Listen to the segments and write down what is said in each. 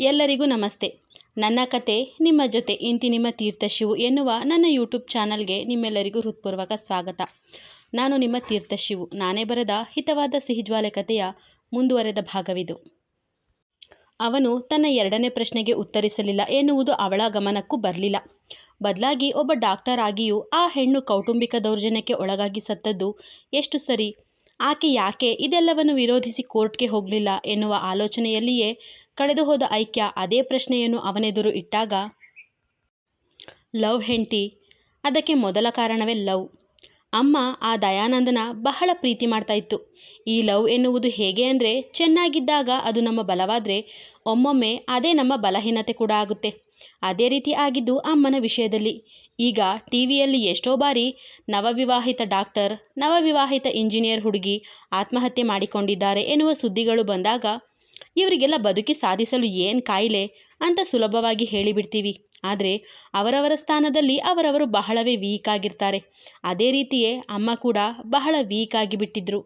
ಎಲ್ಲರಿಗೂ ನಮಸ್ತೆ. ನನ್ನ ಕತೆ, ನಿಮ್ಮ ಜೊತೆ ಇಂತಿ ನಿಮ್ಮ ತೀರ್ಥಶಿವು ಎನ್ನುವ ನನ್ನ ಯೂಟ್ಯೂಬ್ ಚಾನಲ್ಗೆ ನಿಮ್ಮೆಲ್ಲರಿಗೂ ಹೃತ್ಪೂರ್ವಕ ಸ್ವಾಗತ. ನಾನು ನಿಮ್ಮ ತೀರ್ಥಶಿವು ನಾನೇ ಬರೆದ ಹಿತವಾದ ಸಿಹಿಜ್ವಾಲೆ ಕಥೆಯ ಮುಂದುವರೆದ ಭಾಗವಿದು. ಅವನು ತನ್ನ ಎರಡನೇ ಪ್ರಶ್ನೆಗೆ ಉತ್ತರಿಸಲಿಲ್ಲ ಎನ್ನುವುದು ಅವಳ ಗಮನಕ್ಕೂ ಬರಲಿಲ್ಲ. ಬದಲಾಗಿ ಒಬ್ಬ ಡಾಕ್ಟರ್ ಆಗಿಯೂ ಆ ಹೆಣ್ಣು ಕೌಟುಂಬಿಕ ದೌರ್ಜನ್ಯಕ್ಕೆ ಒಳಗಾಗಿ ಸತ್ತದ್ದು ಎಷ್ಟು ಸರಿ? ಆಕೆ ಯಾಕೆ ಇದೆಲ್ಲವನ್ನು ವಿರೋಧಿಸಿ ಕೋರ್ಟ್ಗೆ ಹೋಗಲಿಲ್ಲ ಎನ್ನುವ ಆಲೋಚನೆಯಲ್ಲಿಯೇ ಕಳೆದು ಹೋದ ಐಕ್ಯ ಅದೇ ಪ್ರಶ್ನೆಯನ್ನು ಅವನೆದುರು ಇಟ್ಟಾಗ, ಲವ್ ಹೆಂಡತಿ, ಅದಕ್ಕೆ ಮೊದಲ ಕಾರಣವೇ ಲವ್. ಅಮ್ಮ ಆ ದಯಾನಂದನ ಬಹಳ ಪ್ರೀತಿ ಮಾಡ್ತಾ ಇತ್ತು. ಈ ಲವ್ ಎನ್ನುವುದು ಹೇಗೆ ಅಂದರೆ ಚೆನ್ನಾಗಿದ್ದಾಗ ಅದು ನಮ್ಮ ಬಲವಾದರೆ ಒಮ್ಮೊಮ್ಮೆ ಅದೇ ನಮ್ಮ ಬಲಹೀನತೆ ಕೂಡ ಆಗುತ್ತೆ. ಅದೇ ರೀತಿ ಆಗಿದ್ದು ಅಮ್ಮನ ವಿಷಯದಲ್ಲಿ. ಈಗ ಟಿ ವಿಯಲ್ಲಿ ಎಷ್ಟೋ ಬಾರಿ ನವವಿವಾಹಿತ ಡಾಕ್ಟರ್, ನವವಿವಾಹಿತ ಇಂಜಿನಿಯರ್ ಹುಡುಗಿ ಆತ್ಮಹತ್ಯೆ ಮಾಡಿಕೊಂಡಿದ್ದಾರೆ ಎನ್ನುವ ಸುದ್ದಿಗಳು ಬಂದಾಗ ಇವರಿಗೆಲ್ಲ ಬದುಕಿ ಸಾಧಿಸಲು ಏನು ಕಾಯಿಲೆ ಅಂತ ಸುಲಭವಾಗಿ ಹೇಳಿಬಿಡ್ತೀವಿ. ಆದರೆ ಅವರವರ ಸ್ಥಾನದಲ್ಲಿ ಅವರವರು ಬಹಳವೇ ವೀಕ್ ಆಗಿರ್ತಾರೆ. ಅದೇ ರೀತಿಯೇ ಅಮ್ಮ ಕೂಡ ಬಹಳ ವೀಕ್ ಆಗಿಬಿಟ್ಟಿದ್ರು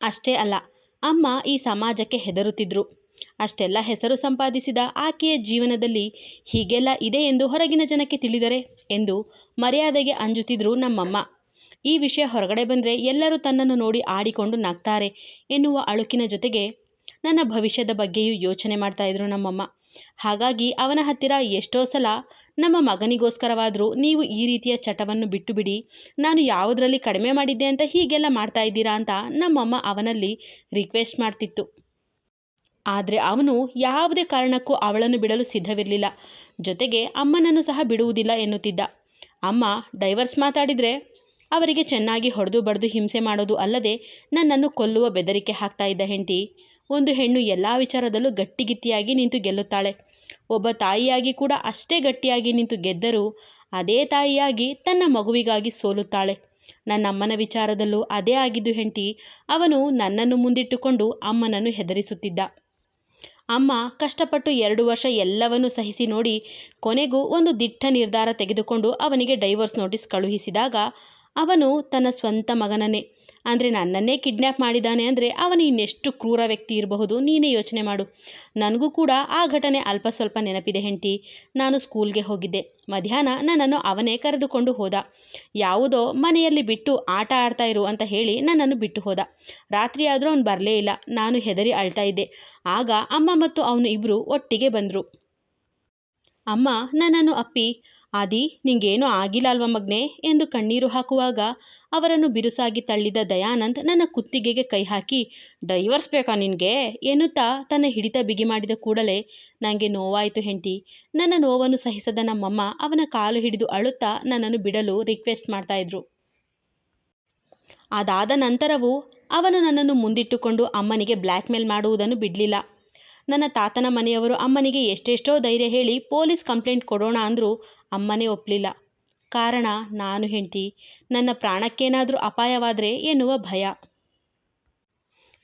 ಅಷ್ಟೇ ಅಲ್ಲ, ಅಮ್ಮ ಈ ಸಮಾಜಕ್ಕೆ ಹೆದರುತ್ತಿದ್ರು. ಅಷ್ಟೆಲ್ಲ ಹೆಸರು ಸಂಪಾದಿಸಿದ ಆಕೆಯ ಜೀವನದಲ್ಲಿ ಹೀಗೆಲ್ಲ ಇದೆ ಎಂದು ಹೊರಗಿನ ಜನಕ್ಕೆ ತಿಳಿದರೆ ಎಂದು ಮರ್ಯಾದೆಗೆ ಅಂಜುತ್ತಿದ್ರು ನಮ್ಮಮ್ಮ. ಈ ವಿಷಯ ಹೊರಗಡೆ ಬಂದರೆ ಎಲ್ಲರೂ ತನ್ನನ್ನು ನೋಡಿ ಆಡಿಕೊಂಡು ನಗ್ತಾರೆ ಎನ್ನುವ ಅಳುಕಿನ ಜೊತೆಗೆ ನನ್ನ ಭವಿಷ್ಯದ ಬಗ್ಗೆಯೂ ಯೋಚನೆ ಮಾಡ್ತಾ ಇದ್ರು ನಮ್ಮಮ್ಮ. ಹಾಗಾಗಿ ಅವನ ಹತ್ತಿರ ಎಷ್ಟೋ ಸಲ, ನಮ್ಮ ಮಗನಿಗೋಸ್ಕರವಾದರೂ ನೀವು ಈ ರೀತಿಯ ಚಟವನ್ನು ಬಿಟ್ಟು ಬಿಡಿ ನಾನು ಯಾವುದರಲ್ಲಿ ಕಡಿಮೆ ಮಾಡಿದ್ದೆ ಅಂತ ಹೀಗೆಲ್ಲ ಮಾಡ್ತಾ ಇದ್ದೀರಾ ಅಂತ ನಮ್ಮಮ್ಮ ಅವನಲ್ಲಿ ರಿಕ್ವೆಸ್ಟ್ ಮಾಡ್ತಿತ್ತು. ಆದರೆ ಅವನು ಯಾವುದೇ ಕಾರಣಕ್ಕೂ ಅವಳನ್ನು ಬಿಡಲು ಸಿದ್ಧವಿರಲಿಲ್ಲ. ಜೊತೆಗೆ ಅಮ್ಮನನ್ನು ಸಹ ಬಿಡುವುದಿಲ್ಲ ಎನ್ನುತ್ತಿದ್ದ. ಅಮ್ಮ ಡೈವರ್ಸ್ ಮಾತಾಡಿದರೆ ಅವರಿಗೆ ಚೆನ್ನಾಗಿ ಹೊಡೆದು ಬಡಿದು ಹಿಂಸೆ ಮಾಡೋದು ಅಲ್ಲದೆ ನನ್ನನ್ನು ಕೊಲ್ಲುವ ಬೆದರಿಕೆ ಹಾಕ್ತಾ ಇದ್ದ ಹೆಂಡತಿ. ಒಂದು ಹೆಣ್ಣು ಎಲ್ಲ ವಿಚಾರದಲ್ಲೂ ಗಟ್ಟಿಗಿತ್ತಿಯಾಗಿ ನಿಂತು ಗೆಲ್ಲುತ್ತಾಳೆ. ಒಬ್ಬ ತಾಯಿಯಾಗಿ ಕೂಡ ಅಷ್ಟೇ ಗಟ್ಟಿಯಾಗಿ ನಿಂತು ಗೆದ್ದರೂ ಅದೇ ತಾಯಿಯಾಗಿ ತನ್ನ ಮಗುವಿಗಾಗಿ ಸೋಲುತ್ತಾಳೆ. ನನ್ನಮ್ಮನ ವಿಚಾರದಲ್ಲೂ ಅದೇ ಆಗಿದ್ದು ಹೆಂಡತಿ, ಅವನು ನನ್ನನ್ನು ಮುಂದಿಟ್ಟುಕೊಂಡು ಅಮ್ಮನನ್ನು ಹೆದರಿಸುತ್ತಿದ್ದ. ಅಮ್ಮ ಕಷ್ಟಪಟ್ಟು ಎರಡು ವರ್ಷ ಎಲ್ಲವನ್ನೂ ಸಹಿಸಿ ನೋಡಿ ಕೊನೆಗೂ ಒಂದು ದಿಟ್ಟ ನಿರ್ಧಾರ ತೆಗೆದುಕೊಂಡು ಅವನಿಗೆ ಡೈವರ್ಸ್ ನೋಟಿಸ್ ಕಳುಹಿಸಿದಾಗ ಅವನು ತನ್ನ ಸ್ವಂತ ಮಗನನ್ನೇ ಅಂದರೆ ನನ್ನನ್ನೇ ಕಿಡ್ನ್ಯಾಪ್ ಮಾಡಿದ್ದಾನೆ ಅಂದರೆ ಅವನು ಇನ್ನೆಷ್ಟು ಕ್ರೂರ ವ್ಯಕ್ತಿ ಇರಬಹುದು? ನೀನೇ ಯೋಚನೆ ಮಾಡು. ನನಗೂ ಕೂಡ ಆ ಘಟನೆ ಅಲ್ಪ ಸ್ವಲ್ಪ ನೆನಪಿದೆ ಹೆಂಟಿ ನಾನು ಸ್ಕೂಲ್ಗೆ ಹೋಗಿದ್ದೆ. ಮಧ್ಯಾಹ್ನ ನನ್ನನ್ನು ಅವನೇ ಕರೆದುಕೊಂಡು ಹೋದ. ಯಾವುದೋ ಮನೆಯಲ್ಲಿ ಬಿಟ್ಟು ಆಟ ಆಡ್ತಾ ಇರು ಅಂತ ಹೇಳಿ ನನ್ನನ್ನು ಬಿಟ್ಟು ಹೋದ. ರಾತ್ರಿ ಆದರೂ ಅವನು ಬರಲೇ ಇಲ್ಲ. ನಾನು ಹೆದರಿ ಅಳ್ತಾ ಇದ್ದೆ. ಆಗ ಅಮ್ಮ ಮತ್ತು ಅವನು ಇಬ್ಬರು ಒಟ್ಟಿಗೆ ಬಂದರು. ಅಮ್ಮ, ನನ್ನನ್ನು ಅಪ್ಪಿ. ಆದಿ, ನಿಂಗೇನೂ ಆಗಿಲ್ಲ ಅಲ್ವ ಮಗ್ನೆ? ಎಂದು ಕಣ್ಣೀರು ಹಾಕುವಾಗ ಅವರನ್ನು ಬಿರುಸಾಗಿ ತಳ್ಳಿದ ದಯಾನಂದ್ ನನ್ನ ಕುತ್ತಿಗೆಗೆ ಕೈ ಹಾಕಿ, ಡೈವರ್ಸ್ ಬೇಕಾ ನಿನಗೆ? ಎನ್ನುತ್ತಾ ತನ್ನ ಹಿಡಿತ ಬಿಗಿ ಮಾಡಿದ ಕೂಡಲೇ ನನಗೆ ನೋವಾಯಿತು ಹೆಂಡತಿ. ನನ್ನ ನೋವನ್ನು ಸಹಿಸದ ನಮ್ಮಮ್ಮ ಅವನ ಕಾಲು ಹಿಡಿದು ಅಳುತ್ತಾ ನನ್ನನ್ನು ಬಿಡಲು ರಿಕ್ವೆಸ್ಟ್ ಮಾಡ್ತಾಯಿದ್ರು ಅದಾದ ನಂತರವೂ ಅವನು ನನ್ನನ್ನು ಮುಂದಿಟ್ಟುಕೊಂಡು ಅಮ್ಮನಿಗೆ ಬ್ಲ್ಯಾಕ್ ಮೇಲ್ ಮಾಡುವುದನ್ನು ಬಿಡಲಿಲ್ಲ. ನನ್ನ ತಾತನ ಮನೆಯವರು ಅಮ್ಮನಿಗೆ ಎಷ್ಟೆಷ್ಟೋ ಧೈರ್ಯ ಹೇಳಿ ಪೊಲೀಸ್ ಕಂಪ್ಲೇಂಟ್ ಕೊಡೋಣ ಅಂದರೂ ಅಮ್ಮನೇ ಒಪ್ಪಲಿಲ್ಲ ಕಾರಣ ನಾನು ಹೆಂಡತಿ. ನನ್ನ ಪ್ರಾಣಕ್ಕೇನಾದರೂ ಅಪಾಯವಾದರೆ ಎನ್ನುವ ಭಯ.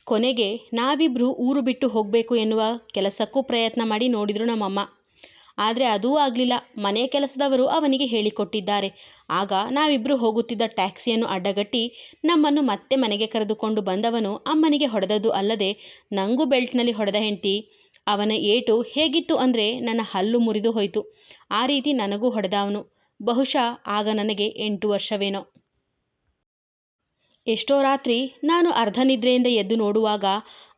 ಕೊನೆಗೆ ನಾವಿಬ್ಬರು ಊರು ಬಿಟ್ಟು ಹೋಗಬೇಕು ಎನ್ನುವ ಕೆಲಸಕ್ಕೂ ಪ್ರಯತ್ನ ಮಾಡಿ ನೋಡಿದರು ನಮ್ಮಮ್ಮ. ಆದರೆ ಅದೂ ಆಗಲಿಲ್ಲ. ಮನೆ ಕೆಲಸದವರು ಅವನಿಗೆ ಹೇಳಿಕೊಟ್ಟಿದ್ದಾರೆ. ಆಗ ನಾವಿಬ್ಬರು ಹೋಗುತ್ತಿದ್ದ ಟ್ಯಾಕ್ಸಿಯನ್ನು ಅಡ್ಡಗಟ್ಟಿ ನಮ್ಮನ್ನು ಮತ್ತೆ ಮನೆಗೆ ಕರೆದುಕೊಂಡು ಬಂದವನು ಅಮ್ಮನಿಗೆ ಹೊಡೆದದ್ದು ಅಲ್ಲದೆ ನಂಗೂ ಬೆಲ್ಟ್ನಲ್ಲಿ ಹೊಡೆದ ಹೆಂಡತಿ. ಅವನ ಏಟು ಹೇಗಿತ್ತು ಅಂದರೆ ನನ್ನ ಹಲ್ಲು ಮುರಿದು ಹೋಯಿತು. ಆ ರೀತಿ ನನಗೂ ಹೊಡೆದ ಅವನು ಬಹುಶಃ ಆಗ ನನಗೆ ಎಂಟು ವರ್ಷವೇನೋ. ಎಷ್ಟೋ ರಾತ್ರಿ ನಾನು ಅರ್ಧ ನಿದ್ರೆಯಿಂದ ಎದ್ದು ನೋಡುವಾಗ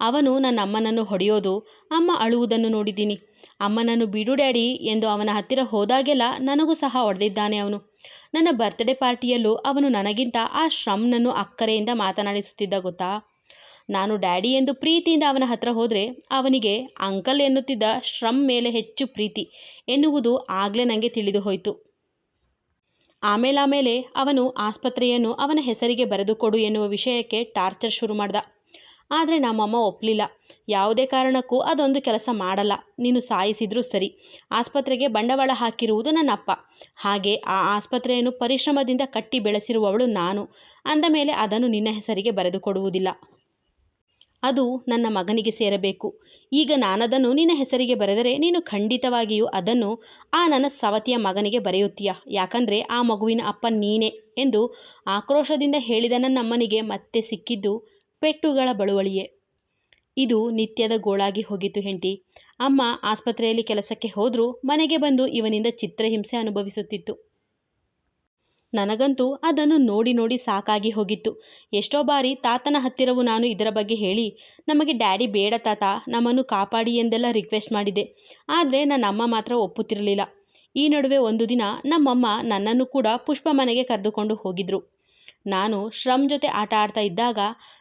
ಅವನು ನನ್ನ ಅಮ್ಮನನ್ನು ಹೊಡೆಯೋದು, ಅಮ್ಮ ಅಳುವುದನ್ನು ನೋಡಿದ್ದೀನಿ. ಅಮ್ಮನನ್ನು ಬಿಡು ಡ್ಯಾಡಿ ಎಂದು ಅವನ ಹತ್ತಿರ ಹೋದಾಗೆಲ್ಲ ನನಗೂ ಸಹ ಹೊಡೆದಿದ್ದಾನೆ ಅವನು. ನನ್ನ ಬರ್ತ್ಡೇ ಪಾರ್ಟಿಯಲ್ಲೂ ಅವನು ನನಗಿಂತ ಆ ಶ್ರಮ್ನನ್ನು ಅಕ್ಕರೆಯಿಂದ ಮಾತನಾಡಿಸುತ್ತಿದ್ದ ಗೊತ್ತಾ? ನಾನು ಡ್ಯಾಡಿ ಎಂದು ಪ್ರೀತಿಯಿಂದ ಅವನ ಹತ್ರ ಹೋದರೆ ಅವನಿಗೆ ಅಂಕಲ್ ಎನ್ನುತ್ತಿದ್ದ ಶ್ರಮ್ ಮೇಲೆ ಹೆಚ್ಚು ಪ್ರೀತಿ ಎನ್ನುವುದು ಆಗಲೇ ನನಗೆ ತಿಳಿದು ಹೋಯಿತು. ಆಮೇಲಾಮೇಲೆ ಅವನು ಆಸ್ಪತ್ರೆಯನ್ನು ಅವನ ಹೆಸರಿಗೆ ಬರೆದುಕೊಡು ಎನ್ನುವ ವಿಷಯಕ್ಕೆ ಟಾರ್ಚರ್ ಶುರು ಮಾಡ್ದ. ಆದರೆ ನಮ್ಮಮ್ಮ ಒಪ್ಪಲಿಲ್ಲ ಯಾವುದೇ ಕಾರಣಕ್ಕೂ ಅದೊಂದು ಕೆಲಸ ಮಾಡಲ್ಲ. ನೀನು ಸಾಯಿಸಿದರೂ ಸರಿ. ಆಸ್ಪತ್ರೆಗೆ ಬಂಡವಾಳ ಹಾಕಿರುವುದು ನನ್ನ ಅಪ್ಪ ಹಾಗೆ ಆ ಆಸ್ಪತ್ರೆಯನ್ನು ಪರಿಶ್ರಮದಿಂದ ಕಟ್ಟಿ ಬೆಳೆಸಿರುವವಳು ನಾನು. ಅಂದ ಮೇಲೆ ಅದನ್ನು ನಿನ್ನ ಹೆಸರಿಗೆ ಬರೆದುಕೊಡುವುದಿಲ್ಲ ಅದು ನನ್ನ ಮಗನಿಗೆ ಸೇರಬೇಕು. ಈಗ ನಾನದನ್ನು ನಿನ್ನ ಹೆಸರಿಗೆ ಬರೆದರೆ ನೀನು ಖಂಡಿತವಾಗಿಯೂ ಅದನ್ನು ಆ ನನ್ನ ಸವತಿಯ ಮಗನಿಗೆ ಬರೆಯುತ್ತೀಯ. ಯಾಕಂದರೆ ಆ ಮಗುವಿನ ಅಪ್ಪ ನೀನೇ ಎಂದು ಆಕ್ರೋಶದಿಂದ ಹೇಳಿದ ನನ್ನಮ್ಮನಿಗೆ ಮತ್ತೆ ಸಿಕ್ಕಿದ್ದು ಪೆಟ್ಟುಗಳ ಬಳುವಳಿಯೇ. ಇದು ನಿತ್ಯದ ಗೋಳಾಗಿ ಹೋಗಿತ್ತು ಹೆಂಡತಿ. ಅಮ್ಮ ಆಸ್ಪತ್ರೆಯಲ್ಲಿ ಕೆಲಸಕ್ಕೆ ಹೋದರೂ ಮನೆಗೆ ಬಂದು ಇವನಿಂದ ಚಿತ್ರಹಿಂಸೆ ಅನುಭವಿಸುತ್ತಿತ್ತು. ನನಗಂತೂ ಅದನ್ನು ನೋಡಿ ನೋಡಿ ಸಾಕಾಗಿ ಹೋಗಿತ್ತು. ಎಷ್ಟೋ ಬಾರಿ ತಾತನ ಹತ್ತಿರವು ನಾನು ಇದರ ಬಗ್ಗೆ ಹೇಳಿ, ನಮಗೆ ಡ್ಯಾಡಿ ಬೇಡ ತಾತ, ನಮ್ಮನ್ನು ಕಾಪಾಡಿ ಎಂದೆಲ್ಲ ರಿಕ್ವೆಸ್ಟ್ ಮಾಡಿದೆ. ಆದರೆ ನನ್ನ ಅಮ್ಮ ಮಾತ್ರ ಒಪ್ಪುತ್ತಿರಲಿಲ್ಲ. ಈ ನಡುವೆ ಒಂದು ದಿನ ನಮ್ಮಮ್ಮ ನನ್ನನ್ನು ಕೂಡ ಪುಷ್ಪ ಮನೆಗೆ ಕರೆದುಕೊಂಡು ಹೋಗಿದ್ರು. ನಾನು ಶ್ರಮ್ ಜೊತೆ ಆಟ ಆಡ್ತಾ ಇದ್ದಾಗ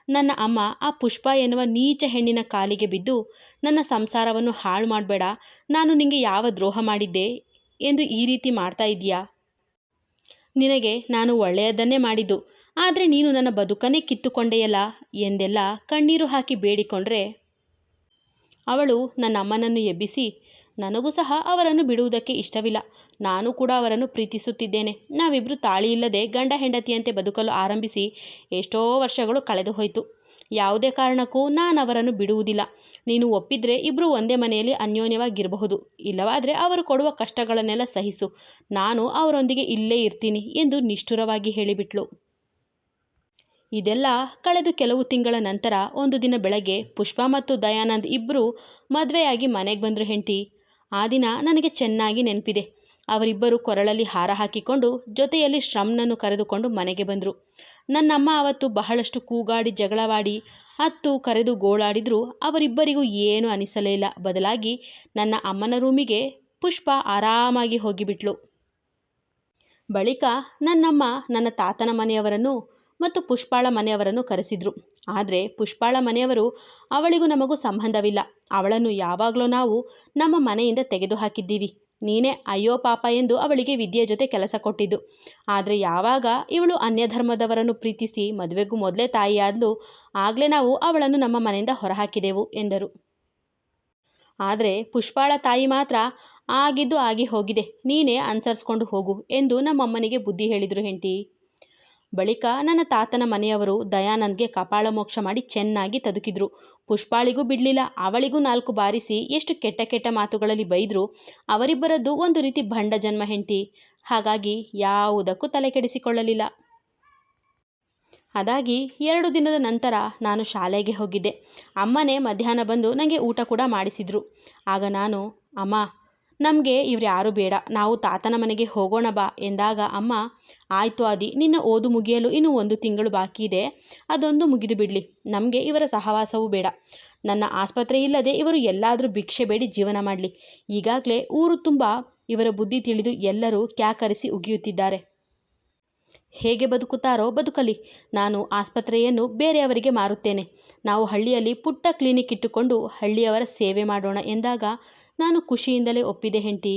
ನನ್ನ ಅಮ್ಮ ಆ ಪುಷ್ಪ ಎನ್ನುವ ನೀಚ ಹೆಣ್ಣಿನ ಕಾಲಿಗೆ ಬಿದ್ದು, ನನ್ನ ಸಂಸಾರವನ್ನು ಹಾಳು ಮಾಡಬೇಡ, ನಾನು ನಿಂಗೆ ಯಾವ ದ್ರೋಹ ಮಾಡಿದ್ದೆ? ಎಂದು ಈ ರೀತಿ ಮಾಡ್ತಾ ಇದೀಯಾ ನಿನಗೆ ನಾನು ಒಳ್ಳೆಯದನ್ನೇ ಮಾಡಿದ್ದು. ಆದರೆ ನೀನು ನನ್ನ ಬದುಕನ್ನೇ ಕಿತ್ತುಕೊಂಡೆಯಲ್ಲ? ಎಂದೆಲ್ಲ ಕಣ್ಣೀರು ಹಾಕಿ ಬೇಡಿಕೊಂಡ್ರೆ? ಅವಳು ನನ್ನ ಅಮ್ಮನನ್ನು ಎಬ್ಬಿಸಿ, ನನಗೂ ಸಹ ಅವರನ್ನು ಬಿಡುವುದಕ್ಕೆ ಇಷ್ಟವಿಲ್ಲ. ನಾನು ಕೂಡ ಅವರನ್ನು ಪ್ರೀತಿಸುತ್ತಿದ್ದೇನೆ. ನಾವಿಬ್ಬರು ತಾಳಿ ಇಲ್ಲದೆ ಗಂಡ ಹೆಂಡತಿಯಂತೆ ಬದುಕಲು ಆರಂಭಿಸಿ, ಎಷ್ಟೋ ವರ್ಷಗಳು ಕಳೆದು ಹೋಯಿತು ಯಾವುದೇ ಕಾರಣಕ್ಕೂ ನಾನು ಅವರನ್ನು ಬಿಡುವುದಿಲ್ಲ. ನೀನು ಒಪ್ಪಿದ್ರೆ ಇಬ್ಬರು ಒಂದೇ ಮನೆಯಲ್ಲಿ ಅನ್ಯೋನ್ಯವಾಗಿರಬಹುದು. ಇಲ್ಲವಾದರೆ ಅವರು ಕೊಡುವ ಕಷ್ಟಗಳನ್ನೆಲ್ಲ ಸಹಿಸು. ನಾನು ಅವರೊಂದಿಗೆ ಇಲ್ಲೇ ಇರ್ತೀನಿ ಎಂದು ನಿಷ್ಠುರವಾಗಿ ಹೇಳಿಬಿಟ್ಲು. ಇದೆಲ್ಲ ಕಳೆದು ಕೆಲವು ತಿಂಗಳ ನಂತರ ಒಂದು ದಿನ ಬೆಳಗ್ಗೆ ಪುಷ್ಪ ಮತ್ತು ದಯಾನಂದ್ ಇಬ್ಬರು ಮದುವೆಯಾಗಿ ಮನೆಗೆ ಬಂದರು ಹೆಂಡತಿ. ಆ ದಿನ ನನಗೆ ಚೆನ್ನಾಗಿ ನೆನಪಿದೆ. ಅವರಿಬ್ಬರು ಕೊರಳಲ್ಲಿ ಹಾರ ಹಾಕಿಕೊಂಡು ಜೊತೆಯಲ್ಲಿ ಶ್ರಮ್ನನ್ನು ಕರೆದುಕೊಂಡು ಮನೆಗೆ ಬಂದರು. ನನ್ನಮ್ಮ ಅವತ್ತು ಬಹಳಷ್ಟು ಕೂಗಾಡಿ ಜಗಳವಾಡಿ ಹತ್ತು ಕರೆದು ಗೋಳಾಡಿದರೂ ಅವರಿಬ್ಬರಿಗೂ ಏನೂ ಅನಿಸಲೇ ಇಲ್ಲ. ಬದಲಾಗಿ ನನ್ನ ಅಮ್ಮನ ರೂಮಿಗೆ ಪುಷ್ಪ ಆರಾಮಾಗಿ ಹೋಗಿಬಿಟ್ಲು. ಬಳಿಕ ನನ್ನಮ್ಮ ನನ್ನ ತಾತನ ಮನೆಯವರನ್ನು ಮತ್ತು ಪುಷ್ಪಾಳ ಮನೆಯವರನ್ನು ಕರೆಸಿದ್ರು. ಆದರೆ ಪುಷ್ಪಾಳ ಮನೆಯವರು ಅವಳಿಗೂ ನಮಗೂ ಸಂಬಂಧವಿಲ್ಲ. ಅವಳನ್ನು ಯಾವಾಗಲೂ ನಾವು ನಮ್ಮ ಮನೆಯಿಂದ ತೆಗೆದು ಹಾಕಿದ್ದೀವಿ ನೀನೇ ಅಯ್ಯೋ ಪಾಪ ಎಂದು ಅವಳಿಗೆ ವಿದ್ಯೆ ಜೊತೆ ಕೆಲಸ ಕೊಟ್ಟಿದ್ದು. ಆದರೆ ಯಾವಾಗ ಇವಳು ಅನ್ಯಧರ್ಮದವರನ್ನು ಪ್ರೀತಿಸಿ ಮದುವೆಗೂ ಮೊದಲೇ ತಾಯಿಯಾದ್ಲು, ಆಗಲೇ ನಾವು ಅವಳನ್ನು ನಮ್ಮ ಮನೆಯಿಂದ ಹೊರಹಾಕಿದೆವು, ಎಂದರು. ಆದರೆ ಪುಷ್ಪಾಳ ತಾಯಿ ಮಾತ್ರ, ಆಗಿದ್ದು ಆಗಿ ಹೋಗಿದೆ, ನೀನೇ ಅನುಸರಿಸ್ಕೊಂಡು ಹೋಗು ಎಂದು ನಮ್ಮಮ್ಮನಿಗೆ ಬುದ್ಧಿ ಹೇಳಿದರು ಹೆಂಡತಿ. ಬಳಿಕ ನನ್ನ ತಾತನ ಮನೆಯವರು ದಯಾನಂದ್ಗೆ ಕಪಾಳ ಮೋಕ್ಷ ಮಾಡಿ ಚೆನ್ನಾಗಿ ತದುಕಿದ್ರು. ಪುಷ್ಪಾಳಿಗೂ ಬಿಡಲಿಲ್ಲ. ಅವಳಿಗೂ ನಾಲ್ಕು ಬಾರಿಸಿ ಎಷ್ಟು ಕೆಟ್ಟ ಕೆಟ್ಟ ಮಾತುಗಳಲ್ಲಿ ಬೈದರು. ಅವರಿಬ್ಬರದ್ದು ಒಂದು ರೀತಿ ಭಂಡ ಜನ್ಮ ಹೆಂಡತಿ. ಹಾಗಾಗಿ ಯಾವುದಕ್ಕೂ ತಲೆ ಕೆಡಿಸಿಕೊಳ್ಳಲಿಲ್ಲ. ಅದಾಗಿ ಎರಡು ದಿನದ ನಂತರ ನಾನು ಶಾಲೆಗೆ ಹೋಗಿದ್ದೆ. ಅಮ್ಮನೇ ಮಧ್ಯಾಹ್ನ ಬಂದು ನನಗೆ ಊಟ ಕೂಡ ಮಾಡಿಸಿದರು. ಆಗ ನಾನು, ಅಮ್ಮ ನಮಗೆ ಇವ್ರು ಯಾರು ಬೇಡ. ನಾವು ತಾತನ ಮನೆಗೆ ಹೋಗೋಣ ಬಾ ಎಂದಾಗ, ಅಮ್ಮ, ಆಯಿತು ಆದಿ, ನಿನ್ನ ಓದು ಮುಗಿಯಲು ಇನ್ನೂ ಒಂದು ತಿಂಗಳು ಬಾಕಿ ಇದೆ. ಅದೊಂದು ಮುಗಿದು ಬಿಡಲಿ. ನಮಗೆ ಇವರ ಸಹವಾಸವೂ ಬೇಡ. ನನ್ನ ಆಸ್ಪತ್ರೆ ಇಲ್ಲದೆ ಇವರು ಎಲ್ಲಾದರೂ ಭಿಕ್ಷೆ ಬೇಡಿ ಜೀವನ ಮಾಡಲಿ. ಈಗಾಗಲೇ ಊರು ತುಂಬ ಇವರ ಬುದ್ಧಿ ತಿಳಿದು ಎಲ್ಲರೂ ಕ್ಯಾಕರಿಸಿ ಉಗಿಯುತ್ತಿದ್ದಾರೆ. ಹೇಗೆ ಬದುಕುತ್ತಾರೋ ಬದುಕಲಿ. ನಾನು ಆಸ್ಪತ್ರೆಯನ್ನು ಬೇರೆಯವರಿಗೆ ಮಾರುತ್ತೇನೆ. ನಾವು ಹಳ್ಳಿಯಲ್ಲಿ ಪುಟ್ಟ ಕ್ಲಿನಿಕ್ ಇಟ್ಟುಕೊಂಡು ಹಳ್ಳಿಯವರ ಸೇವೆ ಮಾಡೋಣ ಎಂದಾಗ ನಾನು ಖುಷಿಯಿಂದಲೇ ಒಪ್ಪಿದೆ ಹೆಂಟಿ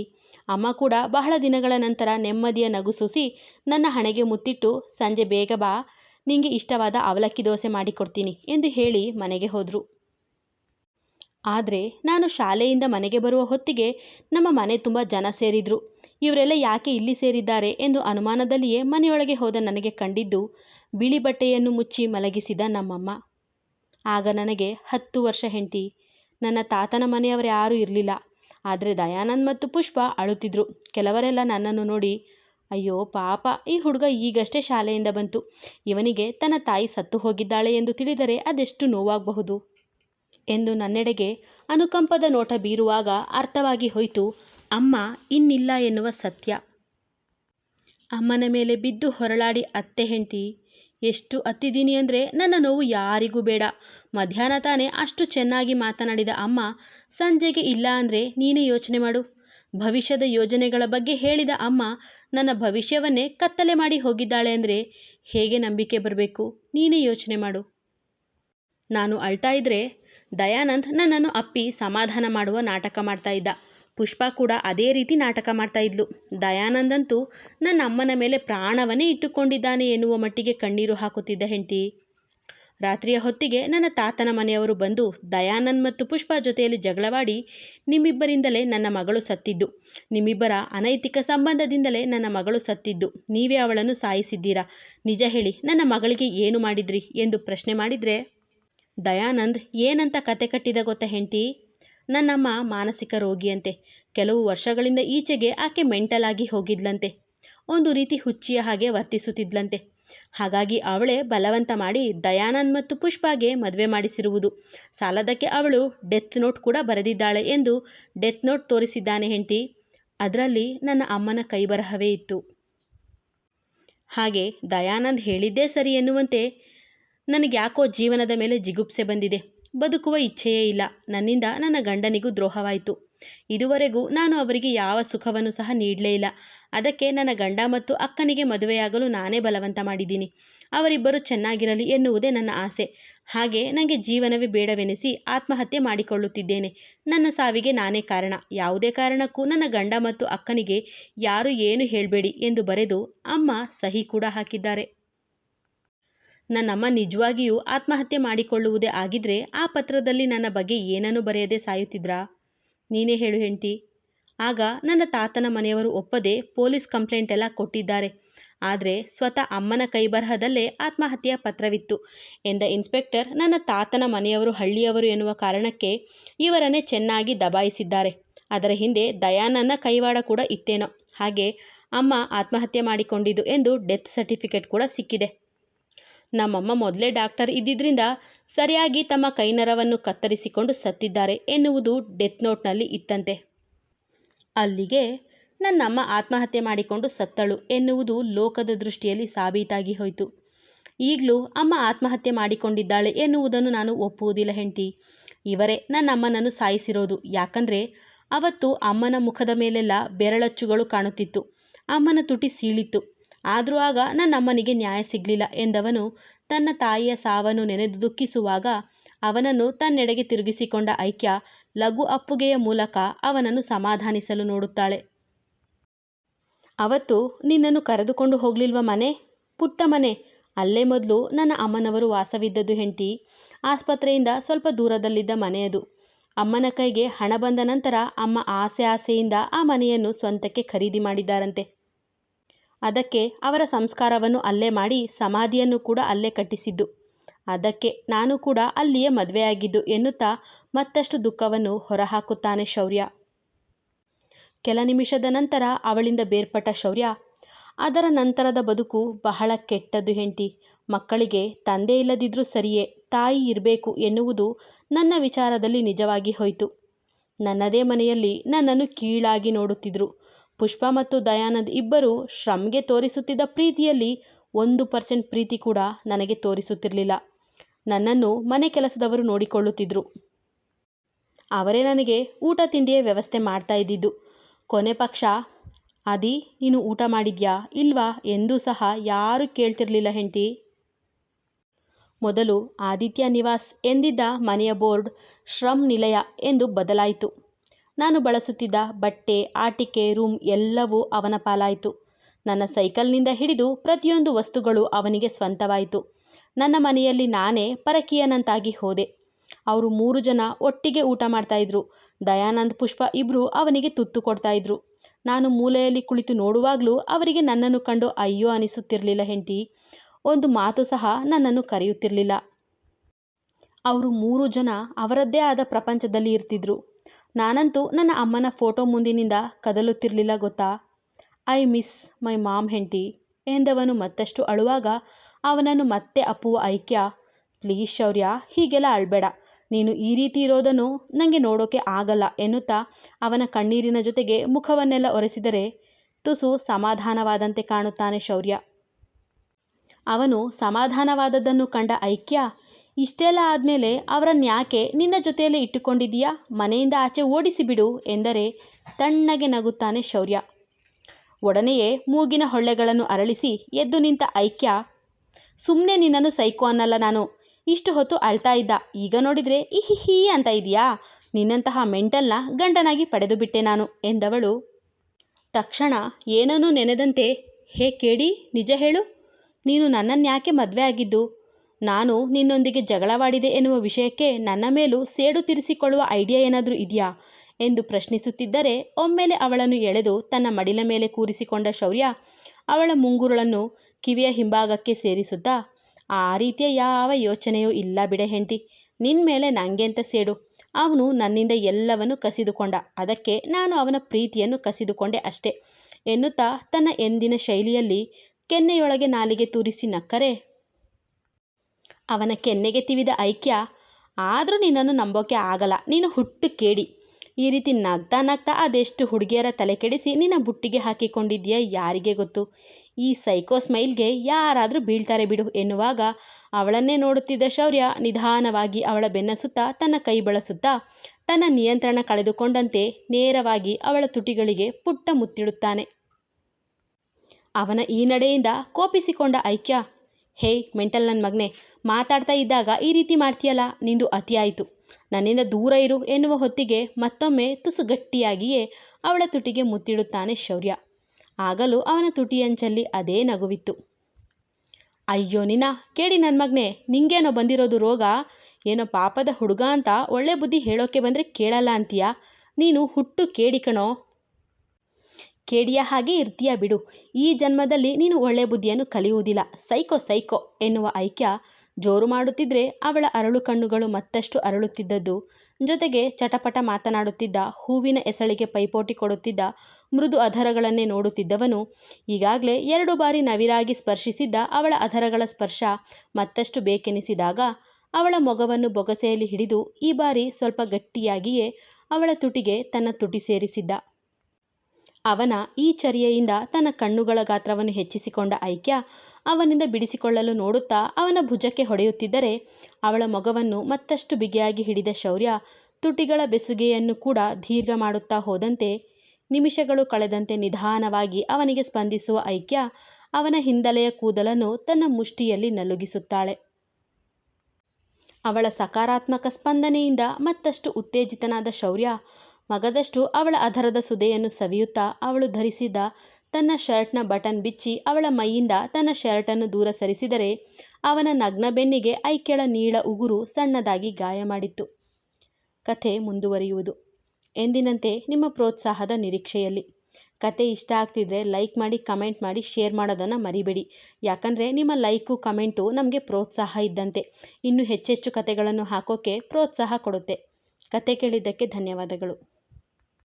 ಅಮ್ಮ ಕೂಡ ಬಹಳ ದಿನಗಳ ನಂತರ ನೆಮ್ಮದಿಯ ನಗು ಸೂಸಿ ನನ್ನ ಹಣೆಗೆ ಮುತ್ತಿಟ್ಟು, ಸಂಜೆ ಬೇಗ ಬಾ, ನಿಂಗೆ ಇಷ್ಟವಾದ ಅವಲಕ್ಕಿ ದೋಸೆ ಮಾಡಿಕೊಡ್ತೀನಿ ಎಂದು ಹೇಳಿ ಮನೆಗೆ ಹೋದರು. ಆದರೆ ನಾನು ಶಾಲೆಯಿಂದ ಮನೆಗೆ ಬರುವ ಹೊತ್ತಿಗೆ ನಮ್ಮ ಮನೆ ತುಂಬ ಜನ ಸೇರಿದ್ರು. ಇವರೆಲ್ಲ ಯಾಕೆ ಇಲ್ಲಿ ಸೇರಿದ್ದಾರೆ ಎಂದು ಅನುಮಾನದಲ್ಲಿಯೇ ಮನೆಯೊಳಗೆ ಹೋದ ನನಗೆ ಕಂಡಿದ್ದು ಬಿಳಿ ಬಟ್ಟೆಯನ್ನು ಮುಚ್ಚಿ ಮಲಗಿಸಿದ ನಮ್ಮಮ್ಮ. ಆಗ ನನಗೆ ಹತ್ತು ವರ್ಷ ಹೆಂಡತಿ. ನನ್ನ ತಾತನ ಮನೆಯವರು ಯಾರೂ ಇರಲಿಲ್ಲ. ಆದರೆ ದಯಾನಂದ್ ಮತ್ತು ಪುಷ್ಪ ಅಳುತ್ತಿದ್ದರು ಕೆಲವರೆಲ್ಲ ನನ್ನನ್ನು ನೋಡಿ, ಅಯ್ಯೋ, ಪಾಪ, ಈ ಹುಡುಗ ಈಗಷ್ಟೇ ಶಾಲೆಯಿಂದ ಬಂತು. ಇವನಿಗೆ ತನ್ನ ತಾಯಿ ಸತ್ತು ಹೋಗಿದ್ದಾಳೆ ಎಂದು ತಿಳಿದರೆ ಅದೆಷ್ಟು ನೋವಾಗಬಹುದು ಎಂದು ನನ್ನೆಡೆಗೆ ಅನುಕಂಪದ ನೋಟ ಬೀರುವಾಗ ಅರ್ಥವಾಗಿ ಹೋಯಿತು, ಅಮ್ಮ, ಇನ್ನಿಲ್ಲ ಎನ್ನುವ ಸತ್ಯ. ಅಮ್ಮನ ಮೇಲೆ ಬಿದ್ದು ಹೊರಳಾಡಿ ಅತ್ತೆ ಹೆಂಡತಿ, ಎಷ್ಟು ಅತ್ತಿದ್ದೀನಿ ಅಂದರೆ ನನ್ನ ನೋವು ಯಾರಿಗೂ ಬೇಡ. ಮಧ್ಯಾಹ್ನ ತಾನೇ ಅಷ್ಟು ಚೆನ್ನಾಗಿ ಮಾತನಾಡಿದ ಅಮ್ಮ, ಸಂಜೆಗೆ ಇಲ್ಲ ಅಂದರೆ ನೀನೇ ಯೋಚನೆ ಮಾಡು. ಭವಿಷ್ಯದ ಯೋಜನೆಗಳ ಬಗ್ಗೆ ಹೇಳಿದ ಅಮ್ಮ, ನನ್ನ ಭವಿಷ್ಯವನ್ನೇ ಕತ್ತಲೆ ಮಾಡಿ ಹೋಗಿದ್ದಾಳೆ ಅಂದರೆ ಹೇಗೆ ನಂಬಿಕೆ ಬರಬೇಕು? ನೀನೇ ಯೋಚನೆ ಮಾಡು. ನಾನು ಅಳ್ತಾ ಇದ್ದರೆ ದಯಾನಂದ್ ನನ್ನನ್ನು ಅಪ್ಪಿ ಸಮಾಧಾನ ಮಾಡುವ ನಾಟಕ ಮಾಡ್ತಾ ಇದ್ದ. ಪುಷ್ಪ ಕೂಡ ಅದೇ ರೀತಿ ನಾಟಕ ಮಾಡ್ತಾ ಇದ್ಲು. ದಯಾನಂದ್ ಅಂತೂ ನನ್ನ ಅಮ್ಮನ ಮೇಲೆ ಪ್ರಾಣವನ್ನೇ ಇಟ್ಟುಕೊಂಡಿದ್ದಾನೆ ಎನ್ನುವ ಮಟ್ಟಿಗೆ ಕಣ್ಣೀರು ಹಾಕುತ್ತಿದ್ದ ಹೆಂಡತಿ. ರಾತ್ರಿಯ ಹೊತ್ತಿಗೆ ನನ್ನ ತಾತನ ಮನೆಯವರು ಬಂದು ದಯಾನಂದ್ ಮತ್ತು ಪುಷ್ಪ ಜೊತೆಯಲ್ಲಿ ಜಗಳವಾಡಿ ನಿಮ್ಮಿಬ್ಬರಿಂದಲೇ ನನ್ನ ಮಗಳು ಸತ್ತಿದ್ದು. ನಿಮ್ಮಿಬ್ಬರ ಅನೈತಿಕ ಸಂಬಂಧದಿಂದಲೇ ನನ್ನ ಮಗಳು ಸತ್ತಿದ್ದು. ನೀವೇ ಅವಳನ್ನು ಸಾಯಿಸಿದ್ದೀರಾ? ನಿಜ ಹೇಳಿ, ನನ್ನ ಮಗಳಿಗೆ ಏನು ಮಾಡಿದ್ರಿ? ಎಂದು ಪ್ರಶ್ನೆ ಮಾಡಿದರೆ, ದಯಾನಂದ್, ಏನಂತ ಕತೆ ಕಟ್ಟಿದ ಗೊತ್ತಾ ಹೆಂಡತಿ? ನನ್ನಮ್ಮ ಮಾನಸಿಕ ರೋಗಿಯಂತೆ. ಕೆಲವು ವರ್ಷಗಳಿಂದ ಈಚೆಗೆ ಆಕೆ ಮೆಂಟಲ್ ಆಗಿ ಹೋಗಿದ್ಲಂತೆ. ಒಂದು ರೀತಿ ಹುಚ್ಚಿಯ ಹಾಗೆ ವರ್ತಿಸುತ್ತಿದ್ಲಂತೆ. ಹಾಗಾಗಿ ಅವಳೇ ಬಲವಂತ ಮಾಡಿ ದಯಾನಂದ್ ಮತ್ತು ಪುಷ್ಪಾಗೆ ಮದುವೆ ಮಾಡಿಸಿರುವುದು. ಸಾಲದಕ್ಕೆ ಅವಳು ಡೆತ್ ನೋಟ್ ಕೂಡ ಬರೆದಿದ್ದಾಳೆ ಎಂದು ಡೆತ್ ನೋಟ್ ತೋರಿಸಿದ್ದಾನೆ ಹೆಂಡತಿ. ಅದರಲ್ಲಿ ನನ್ನ ಅಮ್ಮನ ಕೈಬರಹವೇ ಇತ್ತು. ಹಾಗೆ ದಯಾನಂದ್ ಹೇಳಿದ್ದೇ ಸರಿ ಎನ್ನುವಂತೆ ನನಗ್ಯಾಕೋ ಜೀವನದ ಮೇಲೆ ಜಿಗುಪ್ಸೆ ಬಂದಿದೆ. ಬದುಕುವ ಇಚ್ಛೆಯೇ ಇಲ್ಲ. ನನ್ನಿಂದ ನನ್ನ ಗಂಡನಿಗೂ ದ್ರೋಹವಾಯಿತು. ಇದುವರೆಗೂ ನಾನು ಅವರಿಗೆ ಯಾವ ಸುಖವನ್ನು ಸಹ ನೀಡಲೇ ಇಲ್ಲ. ಅದಕ್ಕೆ ನನ್ನ ಗಂಡ ಮತ್ತು ಅಕ್ಕನಿಗೆ ಮದುವೆಯಾಗಲು ನಾನೇ ಬಲವಂತ ಮಾಡಿದ್ದೀನಿ. ಅವರಿಬ್ಬರು ಚೆನ್ನಾಗಿರಲಿ ಎನ್ನುವುದೇ ನನ್ನ ಆಸೆ. ಹಾಗೆ ನನಗೆ ಜೀವನವೇ ಬೇಡವೆನಿಸಿ ಆತ್ಮಹತ್ಯೆ ಮಾಡಿಕೊಳ್ಳುತ್ತಿದ್ದೇನೆ. ನನ್ನ ಸಾವಿಗೆ ನಾನೇ ಕಾರಣ. ಯಾವುದೇ ಕಾರಣಕ್ಕೂ ನನ್ನ ಗಂಡ ಮತ್ತು ಅಕ್ಕನಿಗೆ ಯಾರು ಏನು ಹೇಳಬೇಡಿ ಎಂದು ಬರೆದು ಅಮ್ಮ ಸಹಿ ಕೂಡ ಹಾಕಿದ್ದಾರೆ. ನನ್ನಮ್ಮ ನಿಜವಾಗಿಯೂ ಆತ್ಮಹತ್ಯೆ ಮಾಡಿಕೊಳ್ಳುವುದೇ ಆಗಿದ್ರೆ ಆ ಪತ್ರದಲ್ಲಿ ನನ್ನ ಬಗ್ಗೆ ಏನನ್ನು ಬರೆಯದೆ ಸಾಯುತ್ತಿದ್ರಾ? ನೀನೇ ಹೇಳು ಹೆಂಡ್ತಿ. ಆಗ ನನ್ನ ತಾತನ ಮನೆಯವರು ಒಪ್ಪದೆ ಪೊಲೀಸ್ ಕಂಪ್ಲೇಂಟ್ ಎಲ್ಲ ಕೊಟ್ಟಿದ್ದಾರೆ. ಆದರೆ ಸ್ವತಃ ಅಮ್ಮನ ಕೈಬರಹದಲ್ಲೇ ಆತ್ಮಹತ್ಯೆಯ ಪತ್ರವಿತ್ತು ಎಂದ ಇನ್ಸ್ಪೆಕ್ಟರ್ ನನ್ನ ತಾತನ ಮನೆಯವರು ಹಳ್ಳಿಯವರು ಎನ್ನುವ ಕಾರಣಕ್ಕೆ ಇವರನ್ನೇ ಚೆನ್ನಾಗಿ ದಬಾಯಿಸಿದ್ದಾರೆ. ಅದರ ಹಿಂದೆ ದಯಾನನ್ನ ಕೈವಾಡ ಕೂಡ ಇತ್ತೇನೋ. ಹಾಗೆ ಅಮ್ಮ ಆತ್ಮಹತ್ಯೆ ಮಾಡಿಕೊಂಡಿದ್ದು ಎಂದು ಡೆತ್ ಸರ್ಟಿಫಿಕೇಟ್ ಕೂಡ ಸಿಕ್ಕಿದೆ. ನಮ್ಮಮ್ಮ ಮೊದಲೇ ಡಾಕ್ಟರ್ ಇದ್ದಿದ್ದರಿಂದ ಸರಿಯಾಗಿ ತಮ್ಮ ಕೈನರವನ್ನು ಕತ್ತರಿಸಿಕೊಂಡು ಸತ್ತಿದ್ದಾರೆ ಎನ್ನುವುದು ಡೆತ್ ನೋಟ್ನಲ್ಲಿ ಇತ್ತಂತೆ. ಅಲ್ಲಿಗೆ ನನ್ನಮ್ಮ ಆತ್ಮಹತ್ಯೆ ಮಾಡಿಕೊಂಡು ಸತ್ತಳು ಎನ್ನುವುದು ಲೋಕದ ದೃಷ್ಟಿಯಲ್ಲಿ ಸಾಬೀತಾಗಿ ಹೋಯಿತು. ಈಗಲೂ ಅಮ್ಮ ಆತ್ಮಹತ್ಯೆ ಮಾಡಿಕೊಂಡಿದ್ದಾಳೆ ಎನ್ನುವುದನ್ನು ನಾನು ಒಪ್ಪುವುದಿಲ್ಲ ಹೆಂಡತಿ. ಇವರೇ ನನ್ನಮ್ಮನನ್ನು ಸಾಯಿಸಿರೋದು. ಯಾಕಂದರೆ ಅವತ್ತು ಅಮ್ಮನ ಮುಖದ ಮೇಲೆಲ್ಲ ಬೆರಳಚ್ಚುಗಳು ಕಾಣುತ್ತಿತ್ತು. ಅಮ್ಮನ ತುಟಿ ಸೀಳಿತ್ತು. ಆದರೂ ಆಗ ನನ್ನಮ್ಮನಿಗೆ ನ್ಯಾಯ ಸಿಗಲಿಲ್ಲ ಎಂದವನು ತನ್ನ ತಾಯಿಯ ಸಾವನ್ನು ನೆನೆದು ದುಃಖಿಸುವಾಗ ಅವನನ್ನು ತನ್ನೆಡೆಗೆ ತಿರುಗಿಸಿಕೊಂಡ ಐಕ್ಯ ಲಘು ಅಪ್ಪುಗೆಯ ಮೂಲಕ ಅವನನ್ನು ಸಮಾಧಾನಿಸಲು ನೋಡುತ್ತಾಳೆ. ಅವತ್ತು ನಿನ್ನನ್ನು ಕರೆದುಕೊಂಡು ಹೋಗ್ಲಿಲ್ವ ಮನೆ? ಪುಟ್ಟ ಮನೆ. ಅಲ್ಲೇ ಮೊದಲು ನನ್ನ ಅಮ್ಮನವರು ವಾಸವಿದ್ದದ್ದು ಹೆಂಡತಿ. ಆಸ್ಪತ್ರೆಯಿಂದ ಸ್ವಲ್ಪ ದೂರದಲ್ಲಿದ್ದ ಮನೆಯದು. ಅಮ್ಮನ ಕೈಗೆ ಹಣ ಬಂದ ನಂತರ ಅಮ್ಮ ಆಸೆ ಆಸೆಯಿಂದ ಆ ಮನೆಯನ್ನು ಸ್ವಂತಕ್ಕೆ ಖರೀದಿ ಮಾಡಿದ್ದಾರಂತೆ. ಅದಕ್ಕೆ ಅವರ ಸಂಸ್ಕಾರವನ್ನು ಅಲ್ಲೇ ಮಾಡಿ ಸಮಾಧಿಯನ್ನು ಕೂಡ ಅಲ್ಲೇ ಕಟ್ಟಿಸಿದ್ದು. ಅದಕ್ಕೆ ನಾನು ಕೂಡ ಅಲ್ಲಿಯೇ ಮದುವೆಯಾಗಿದ್ದು ಎನ್ನುತ್ತಾ ಮತ್ತಷ್ಟು ದುಃಖವನ್ನು ಹೊರಹಾಕುತ್ತಾನೆ ಶೌರ್ಯ. ಕೆಲ ನಿಮಿಷದ ನಂತರ ಅವಳಿಂದ ಬೇರ್ಪಟ್ಟ ಶೌರ್ಯ, ಅದರ ನಂತರದ ಬದುಕು ಬಹಳ ಕೆಟ್ಟದ್ದು ಹೆಂಡತಿ. ಮಕ್ಕಳಿಗೆ ತಂದೆ ಇಲ್ಲದಿದ್ರೂ ಸರಿಯೇ, ತಾಯಿ ಇರಬೇಕು ಎನ್ನುವುದು ನನ್ನ ವಿಚಾರದಲ್ಲಿ ನಿಜವಾಗಿ ಹೋಯಿತು. ನನ್ನದೇ ಮನೆಯಲ್ಲಿ ನನ್ನನ್ನು ಕೀಳಾಗಿ ನೋಡುತ್ತಿದ್ದರು ಪುಷ್ಪ ಮತ್ತು ದಯಾನಂದ್ ಇಬ್ಬರು ಶ್ರಮ್ಗೆ ತೋರಿಸುತ್ತಿದ್ದ ಪ್ರೀತಿಯಲ್ಲಿ ಒಂದು ಪರ್ಸೆಂಟ್ ಪ್ರೀತಿ ಕೂಡ ನನಗೆ ತೋರಿಸುತ್ತಿರಲಿಲ್ಲ. ನನ್ನನ್ನು ಮನೆ ಕೆಲಸದವರು ನೋಡಿಕೊಳ್ಳುತ್ತಿದ್ದರು ಅವರೇ ನನಗೆ ಊಟ ತಿಂಡಿಯ ವ್ಯವಸ್ಥೆ ಮಾಡ್ತಾ ಇದ್ದಿದ್ದು. ಕೊನೆ ಪಕ್ಷ, ಅದಿ, ನೀನು ಊಟ ಮಾಡಿದ್ಯಾ, ಇಲ್ವಾ? ಎಂದೂ ಸಹ ಯಾರೂ ಕೇಳ್ತಿರ್ಲಿಲ್ಲ ಹೆಂಡತಿ. ಮೊದಲು ಆದಿತ್ಯ ನಿವಾಸ್ ಎಂದಿದ್ದ ಮನೆಯ ಬೋರ್ಡ್ ಶ್ರಮ್ ನಿಲಯ ಎಂದು ಬದಲಾಯಿತು. ನಾನು ಬಳಸುತ್ತಿದ್ದ ಬಟ್ಟೆ, ಆಟಿಕೆ, ರೂಮ್ ಎಲ್ಲವೂ ಅವನ ಪಾಲಾಯಿತು. ನನ್ನ ಸೈಕಲ್ನಿಂದ ಹಿಡಿದು ಪ್ರತಿಯೊಂದು ವಸ್ತುಗಳು ಅವನಿಗೆ ಸ್ವಂತವಾಯಿತು. ನನ್ನ ಮನೆಯಲ್ಲಿ ನಾನೇ ಪರಕೀಯನಂತಾಗಿ ಹೋದೆ. ಅವರು ಮೂರು ಜನ ಒಟ್ಟಿಗೆ ಊಟ ಮಾಡ್ತಾಯಿದ್ರು ದಯಾನಂದ್ ಪುಷ್ಪ ಇಬ್ಬರು ಅವನಿಗೆ ತುತ್ತು ಕೊಡ್ತಾಯಿದ್ರು ನಾನು ಮೂಲೆಯಲ್ಲಿ ಕುಳಿತು ನೋಡುವಾಗಲೂ ಅವರಿಗೆ ನನ್ನನ್ನು ಕಂಡು ಅಯ್ಯೋ ಅನಿಸುತ್ತಿರಲಿಲ್ಲ ಹೆಂಡತಿ. ಒಂದು ಮಾತು ಸಹ ನನ್ನನ್ನು ಕರೆಯುತ್ತಿರಲಿಲ್ಲ. ಅವರು ಮೂರು ಜನ ಅವರದ್ದೇ ಆದ ಪ್ರಪಂಚದಲ್ಲಿ ಇರ್ತಿದ್ರು. ನಾನಂತೂ ನನ್ನ ಅಮ್ಮನ ಫೋಟೋ ಮುಂದಿನಿಂದ ಕದಲುತ್ತಿರಲಿಲ್ಲ ಗೊತ್ತಾ? ಐ ಮಿಸ್ ಮೈ ಮಾಮ್ ಹೆಂಡತಿ ಎಂದವನು ಮತ್ತಷ್ಟು ಅಳುವಾಗ ಅವನನ್ನು ಮತ್ತೆ ಅಪ್ಪುವ ಐಕ್ಯ, ಪ್ಲೀಸ್ ಶೌರ್ಯ, ಹೀಗೆಲ್ಲ ಅಳಬೇಡ. ನೀನು ಈ ರೀತಿ ಇರೋದನ್ನು ನನಗೆ ನೋಡೋಕೆ ಆಗಲ್ಲ ಎನ್ನುತ್ತಾ ಅವನ ಕಣ್ಣೀರಿನ ಜೊತೆಗೆ ಮುಖವನ್ನೆಲ್ಲ ಒರೆಸಿದರೆ ತುಸು ಸಮಾಧಾನವಾದಂತೆ ಕಾಣುತ್ತಾನೆ ಶೌರ್ಯ. ಅವನು ಸಮಾಧಾನವಾದದ್ದನ್ನು ಕಂಡ ಐಕ್ಯ ಇಷ್ಟೆಲ್ಲ ಆದಮೇಲೆ ಅವರನ್ಯಾಕೆ ನಿನ್ನ ಜೊತೆಯಲ್ಲೇ ಇಟ್ಟುಕೊಂಡಿದ್ದೀಯಾ? ಮನೆಯಿಂದ ಆಚೆ ಓಡಿಸಿಬಿಡು ಎಂದರೆ ತಣ್ಣಗೆ ನಗುತ್ತಾನೆ ಶೌರ್ಯ. ಒಡನೆಯೇ ಮೂಗಿನ ಹೊಳ್ಳೆಗಳನ್ನು ಅರಳಿಸಿ ಎದ್ದು ನಿಂತ ಐಕ್ಯ ಸುಮ್ಮನೆ ನಿನ್ನನ್ನು ಸೈಕೋ ಅನ್ನಲ್ಲ ನಾನು. ಇಷ್ಟು ಹೊತ್ತು ಅಳ್ತಾ ಇದ್ದ. ಈಗ ನೋಡಿದರೆ ಇಹಿಹಿ ಅಂತ ಇದೆಯಾ ನಿನ್ನಂತಹ ಮೆಂಟಲ್ನ ಗಂಡನಾಗಿ ಪಡೆದು ಬಿಟ್ಟೆ ನಾನು ಎಂದವಳು. ತಕ್ಷಣ ಏನನ್ನೂ ನೆನೆದಂತೆ, ಹೇ ಕೇಳಿ ನಿಜ ಹೇಳು. ನೀನು ನನ್ನನ್ನು ಯಾಕೆ ಮದುವೆ ಆಗಿದ್ದು? ನಾನು ನಿನ್ನೊಂದಿಗೆ ಜಗಳವಾಡಿದೆ ಎನ್ನುವ ವಿಷಯಕ್ಕೆ ನನ್ನ ಮೇಲೂ ಸೇಡು ತೀರಿಸಿಕೊಳ್ಳುವ ಐಡಿಯಾ ಏನಾದರೂ ಇದೆಯಾ? ಎಂದು ಪ್ರಶ್ನಿಸುತ್ತಿದ್ದರೆ ಒಮ್ಮೆಲೆ ಅವಳನ್ನು ಎಳೆದು ತನ್ನ ಮಡಿಲ ಮೇಲೆ ಕೂರಿಸಿಕೊಂಡ ಶೌರ್ಯ ಅವಳ ಮುಂಗುರುಳನ್ನು ಕಿವಿಯ ಹಿಂಭಾಗಕ್ಕೆ ಸೇರಿಸುತ್ತಾ, ಆ ರೀತಿಯ ಯಾವ ಯೋಚನೆಯೂ ಇಲ್ಲ ಬಿಡೆ ಹೆಂಡತಿ ನಿನ್ನ ಮೇಲೆ ನನಗೆಂತ ಸೇಡು? ಅವನು ನನ್ನಿಂದ ಎಲ್ಲವನ್ನು ಕಸಿದುಕೊಂಡ, ಅದಕ್ಕೆ ನಾನು ಅವನ ಪ್ರೀತಿಯನ್ನು ಕಸಿದುಕೊಂಡೆ ಅಷ್ಟೆ ಎನ್ನುತ್ತಾ ತನ್ನ ಎಂದಿನ ಶೈಲಿಯಲ್ಲಿ ಕೆನ್ನೆಯೊಳಗೆ ನಾಲಿಗೆ ತೂರಿಸಿ ನಕ್ಕರೆ ಅವನ ಕೆನ್ನೆಗೆ ತಿವಿದ ಐಕ್ಯ, ಆದರೂ ನಿನ್ನನ್ನು ನಂಬೋಕೆ ಆಗಲ್ಲ, ನೀನು ಹುಟ್ಟು ಕೇಳಿ ಈ ರೀತಿ ನಗ್ತಾ ನಗ್ತಾ ಅದೆಷ್ಟು ಹುಡುಗಿಯರ ತಲೆ ಕೆಡಿಸಿ ನಿನ್ನ ಬುಟ್ಟಿಗೆ ಹಾಕಿಕೊಂಡಿದ್ದೀಯ ಯಾರಿಗೆ ಗೊತ್ತು? ಈ ಸೈಕೋ ಸ್ಮೈಲ್ಗೆ ಯಾರಾದರೂ ಬೀಳ್ತಾರೆ ಬಿಡು ಎನ್ನುವಾಗ ಅವಳನ್ನೇ ನೋಡುತ್ತಿದ್ದ ಶೌರ್ಯ ನಿಧಾನವಾಗಿ ಅವಳ ಬೆನ್ನ ಸುತ್ತ ತನ್ನ ಕೈ ಬಳಸುತ್ತಾ ತನ್ನ ನಿಯಂತ್ರಣ ಕಳೆದುಕೊಂಡಂತೆ ನೇರವಾಗಿ ಅವಳ ತುಟಿಗಳಿಗೆ ಪುಟ್ಟ ಮುತ್ತಿಡುತ್ತಾನೆ. ಅವನ ಈ ನಡೆಯಿಂದ ಕೋಪಿಸಿಕೊಂಡ ಐಕ್ಯ, ಹೇಯ್ ಮೆಂಟಲ್ ನನ್ನ ಮಗನೆ ಮಾತಾಡ್ತಾ ಇದ್ದಾಗ, ಈ ರೀತಿ ಮಾಡ್ತೀಯಲ್ಲ, ನಿಂದು ಅತಿಯಾಯಿತು ನನ್ನಿಂದ ದೂರ ಇರು ಎನ್ನುವ ಹೊತ್ತಿಗೆ ಮತ್ತೊಮ್ಮೆ ತುಸು ಗಟ್ಟಿಯಾಗಿಯೇ ಅವಳ ತುಟಿಗೆ ಮುತ್ತಿಡುತ್ತಾನೆ ಶೌರ್ಯ. ಆಗಲೂ ಅವನ ತುಟಿಯಂಚಲ್ಲಿ ಅದೇ ನಗುವಿತ್ತು. ಅಯ್ಯೋ ನಿನ್ನ, ಕೇಳಿ ನನ್ನ ಮಗ್ನೆ, ನಿಂಗೇನೋ ಬಂದಿರೋದು ರೋಗ? ಏನೋ ಪಾಪದ ಹುಡುಗ ಅಂತ ಒಳ್ಳೆ ಬುದ್ಧಿ ಹೇಳೋಕ್ಕೆ ಬಂದರೆ ಕೇಳಲ್ಲ ಅಂತೀಯ? ನೀನು ಹುಟ್ಟು ಕೇಡಿ ಕಣೋ. ಕೇಡಿಯ ಹಾಗೆ ಇರ್ತೀಯ ಬಿಡು. ಈ ಜನ್ಮದಲ್ಲಿ ನೀನು ಒಳ್ಳೆ ಬುದ್ಧಿಯನ್ನು ಕಲಿಯುವುದಿಲ್ಲ. ಸೈಕೋ ಸೈಕೋ ಎನ್ನುವ ಐಕ್ಯ ಜೋರು ಮಾಡುತ್ತಿದ್ರೆ ಅವಳ ಅರಳು ಕಣ್ಣುಗಳು ಮತ್ತಷ್ಟು ಅರಳುತ್ತಿದ್ದದ್ದು. ಜೊತೆಗೆ ಚಟಪಟ ಮಾತನಾಡುತ್ತಿದ್ದ, ಹೂವಿನ ಎಸಳಿಗೆ ಪೈಪೋಟಿ ಕೊಡುತ್ತಿದ್ದ, ಮೃದು ಅಧರಗಳನ್ನೇ ನೋಡುತ್ತಿದ್ದವನು. ಈಗಾಗಲೇ ಎರಡು ಬಾರಿ ನವಿರಾಗಿ ಸ್ಪರ್ಶಿಸಿದ್ದ ಅವಳ ಅಧರಗಳ ಸ್ಪರ್ಶ ಮತ್ತಷ್ಟು ಬೇಕೆನಿಸಿದಾಗ ಅವಳ ಮೊಗವನ್ನು ಬೊಗಸೆಯಲ್ಲಿ ಹಿಡಿದು ಈ ಬಾರಿ ಸ್ವಲ್ಪ ಗಟ್ಟಿಯಾಗಿಯೇ ಅವಳ ತುಟಿಗೆ ತನ್ನ ತುಟಿ ಸೇರಿಸಿದ್ದ. ಅವನ ಈ ಚರ್ಯೆಯಿಂದ ತನ್ನ ಕಣ್ಣುಗಳ ಗಾತ್ರವನ್ನು ಹೆಚ್ಚಿಸಿಕೊಂಡ ಐಕ್ಯ ಅವನಿಂದ ಬಿಡಿಸಿಕೊಳ್ಳಲು ನೋಡುತ್ತಾ ಅವನ ಭುಜಕ್ಕೆ ಹೊಡೆಯುತ್ತಿದ್ದರೆ ಅವಳ ಮೊಗವನ್ನು ಮತ್ತಷ್ಟು ಬಿಗಿಯಾಗಿ ಹಿಡಿದ ಶೌರ್ಯ ತುಟಿಗಳ ಬೆಸುಗೆಯನ್ನು ಕೂಡ ದೀರ್ಘ ಮಾಡುತ್ತಾ ಹೋದಂತೆ ನಿಮಿಷಗಳು ಕಳೆದಂತೆ ನಿಧಾನವಾಗಿ ಅವನಿಗೆ ಸ್ಪಂದಿಸುವ ಐಕ್ಯ ಅವನ ಹಿಂದಲೆಯ ಕೂದಲನ್ನು ತನ್ನ ಮುಷ್ಟಿಯಲ್ಲಿ ನಲುಗಿಸುತ್ತಾಳೆ. ಅವಳ ಸಕಾರಾತ್ಮಕ ಸ್ಪಂದನೆಯಿಂದ ಮತ್ತಷ್ಟು ಉತ್ತೇಜಿತನಾದ ಶೌರ್ಯ ಮಗದಷ್ಟು ಅವಳ ಅಧರದ ಸುದೆಯನ್ನು ಸವಿಯುತ್ತಾ ಅವಳು ಧರಿಸಿದ ತನ್ನ ಶರ್ಟ್ನ ಬಟನ್ ಬಿಚ್ಚಿ ಅವಳ ಮೈಯಿಂದ ತನ್ನ ಶರ್ಟನ್ನು ದೂರ ಸರಿಸಿದರೆ ಅವನ ನಗ್ನ ಬೆನ್ನಿಗೆ ಐಕ್ಯಳ ನೀಳ ಉಗುರು ಸಣ್ಣದಾಗಿ ಗಾಯ ಮಾಡಿತ್ತು. ಕಥೆ ಮುಂದುವರಿಯುವುದು. ಎಂದಿನಂತೆ ನಿಮ್ಮ ಪ್ರೋತ್ಸಾಹದ ನಿರೀಕ್ಷೆಯಲ್ಲಿ. ಕತೆ ಇಷ್ಟ ಆಗ್ತಿದ್ರೆ ಲೈಕ್ ಮಾಡಿ, ಕಮೆಂಟ್ ಮಾಡಿ, ಶೇರ್ ಮಾಡೋದನ್ನು ಮರಿಬೇಡಿ. ಯಾಕಂದರೆ ನಿಮ್ಮ ಲೈಕು, ಕಮೆಂಟು ನಮಗೆ ಪ್ರೋತ್ಸಾಹ ಇದ್ದಂತೆ. ಇನ್ನೂ ಹೆಚ್ಚೆಚ್ಚು ಕತೆಗಳನ್ನು ಹಾಕೋಕೆ ಪ್ರೋತ್ಸಾಹ ಕೊಡುತ್ತೆ. ಕತೆ ಕೇಳಿದ್ದಕ್ಕೆ ಧನ್ಯವಾದಗಳು.